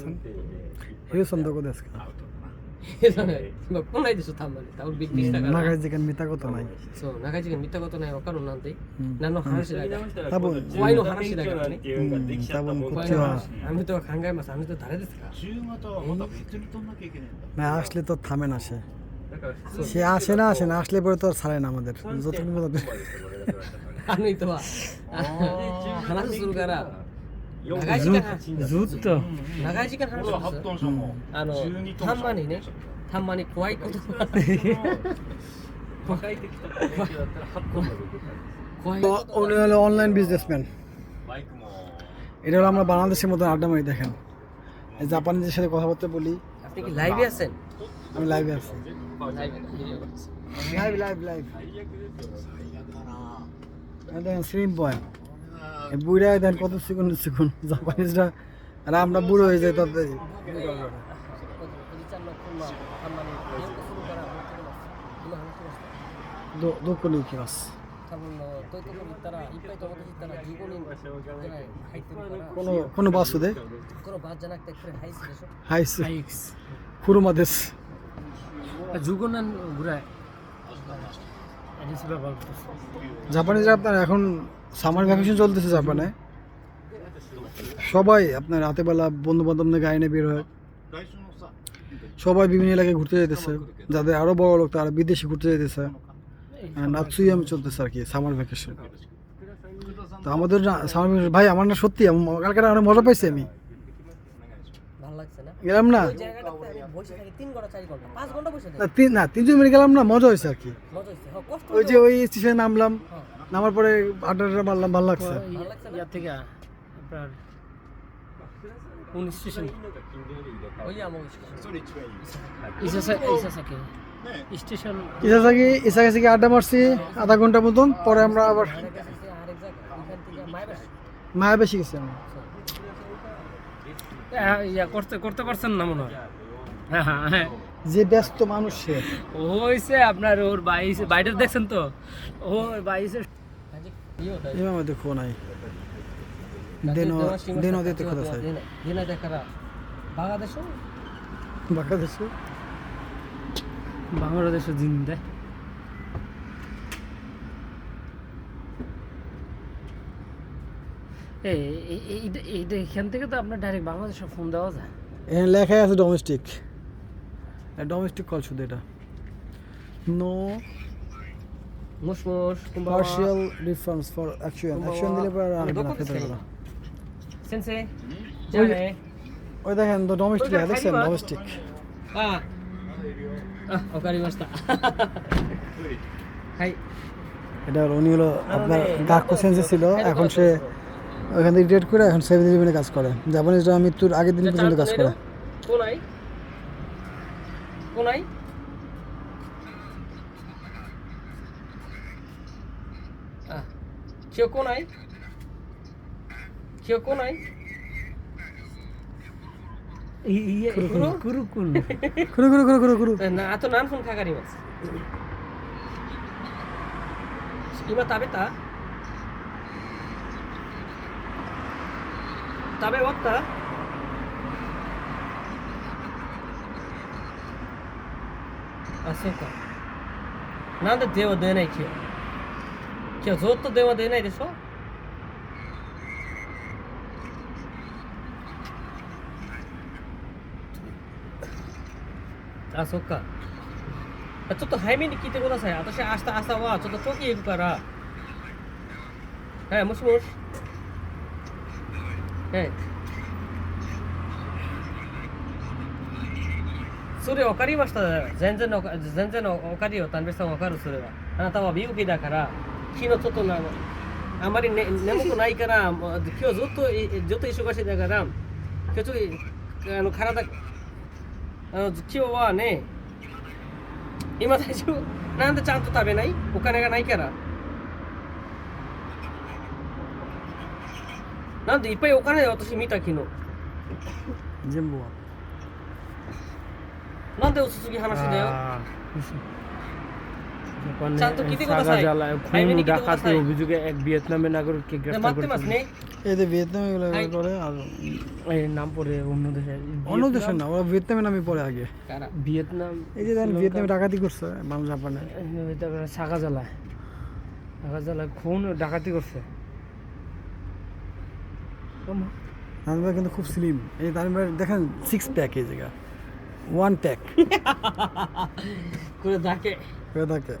আছেন হিউ আসলে তো থামে না সে সে আসে না আসে না আসলে পরে তো আর ছাড়ে না আমাদের যতক্ষণ আমি তো খারাপ শুরু 長い時間話ずっと長い時間話これは8するんですよトン車もあの12トンたんまにねたんまに怖いことが若い時とか年季だったら8本まで出た怖い তোこと উনি হলো অনলাইন বিজনেসম্যান バイクも এটা হলো আমরা বাংলাদেশের মতো আড্ডা মারি দেখেন এই জাপানিজের সাথে কথাবার্তা বলি আপনি কি লাইভে আছেন আমি লাইভে আছি লাইভে ভিডিও করছি লাইভ লাইভ লাইভ দেখেন স্লিম পয়েন্ট এই বুড়া দেখেন কত চিকন চিকন জাপানিজরা আর আমরা বুড়ো হয়ে যাই তাদের おじちゃんのこんなたんまにビンコするから持ってきます今話しました どどこに行きます多分のどういうところに行ったらいっぱい友達行ったら15人ぐらい入ってるからこのこのバスでこのバスじゃなくてこれハイスでしょハイスハイス車です15年ぐらい জাপানে যে আপনার এখন সামার ভ্যাকেশন চলতেছে জাপানে। সবাই আপনার রাতেবেলা বন্ধু বান্ধবদের গাড়ি বের হয়। সবাই বিভিন্ন এলাকায় ঘুরতে যেতেছে যাদের আরও বড় লোক, তারা বিদেশে ঘুরতে যেতেছে নাচুইয়াম চলতেছে আর কি সামার ভ্যাকেশন তো আমাদের সামার ভাই, আমার না সত্যি কালকে অনেক মজা পাইছি আমি। গেলাম না? না তিনজন মিনিট গেলাম না মজা হয়েছে আর কি। ওই যে ওই স্টেশনে নামলাম নামার পরে আড্ডা মারলাম ভালো লাগছে। আড্ডা মারছি আধা ঘণ্টার মতন পরে আমরা আবার মায়াবাসী। গেছি আমরা। হ্যাঁ, ইয়া করতে করতে পারছেন না মনে হয়? হ্যাঁ, হ্যাঁ, যে ব্যস্ত মানুষ। সে হইছে আপনার ওর দেখছেন তো? ওর বাইসে ইমামে দেখো নাই। দেনো দেনো দিতে কথা দেনো বাংলাদেশ বাংলাদেশ বাংলাদেশ জিন্দা। এইটা এখান থেকে তো আপনার ডাইরেক্ট বাংলাদেশে ফোন দেওয়া যায়। হ্যাঁ, এখানে লেখাই আছে ডোমেস্টিক ডোমেস্টিক কল শুধু এটা। No মুসমুস partial reforms for actual action দিলে পরে আর না খেতে পারবে সেন্সে জানে। ওই দেখেন তো ডোমেস্টিক দেখছেন? ডোমেস্টিক হ্যাঁ ওকারি মাস্তা হাই এটা উনি হলো আপনার গাক্কো সেন্সে ছিল। হ্যাঁ, এখন সে ওখান থেকে রিটায়ার করে এখন সেভেন ইলেভেনে কাজ করে। জাপানিজরা মৃত্যুর আগের দিন আচ্ছা, পর্যন্ত কাজ করে। কোনাই কোনাই কেউ কোনাই কেউ না তো নান ফোন খাকারি মাছ ইমা তাবে তা। 食べ終わった？あ、そうか。なんで電話出ない今日今日ずっと電話出ないでしょ？あ、そっか。ちょっと早めに聞いてください。私、明日朝はちょっと東京行くから。はい、もしもし。はい。それ分かりました。全然の、全然の分かるよ。丹部さん分かる、それは。あなたは病気だから、昨日ちょっとな、あまり、ね、眠くないから、もう今日ずっと、いずっと忙しいだから、今日ちょっと、あの、体、あの今日はね、今大丈夫？なんでちゃんと食べない？お金がないから。なんでいっぱいお金私見た昨日。全部はなんで薄すぎ話だよ。 শান্ত কি দিয়ে কথা সাগা চাই? জ্বালায় ভাই, খুন মিনি কি দিয়ে কথা ডাকাতির চাই? অভিযোগে এক ভিয়েতনামী নাগরিককে গ্রেফতার মারতে মাস করেছে নেই এই যে ভিয়েতনামে এগুলো এই- করে আর এই নাম পড়ে অন্য দেশে অন্য দেশের না ওরা ভিয়েতনামে নামে পড়ে আগে কারা ভিয়েতনাম এই যে দেখেন ভিয়েতনামে ডাকাতি করছে বাম জাপানে তারপরে সাগা জ্বালায় সাগা জ্বালায় খুন ও ডাকাতি করছে ভাই কিন্তু খুব স্লিম এই ভাই দেখেন সিক্স প্যাক এই জায়গা। ওয়ান প্যাক করে থাকে। করে থাকে।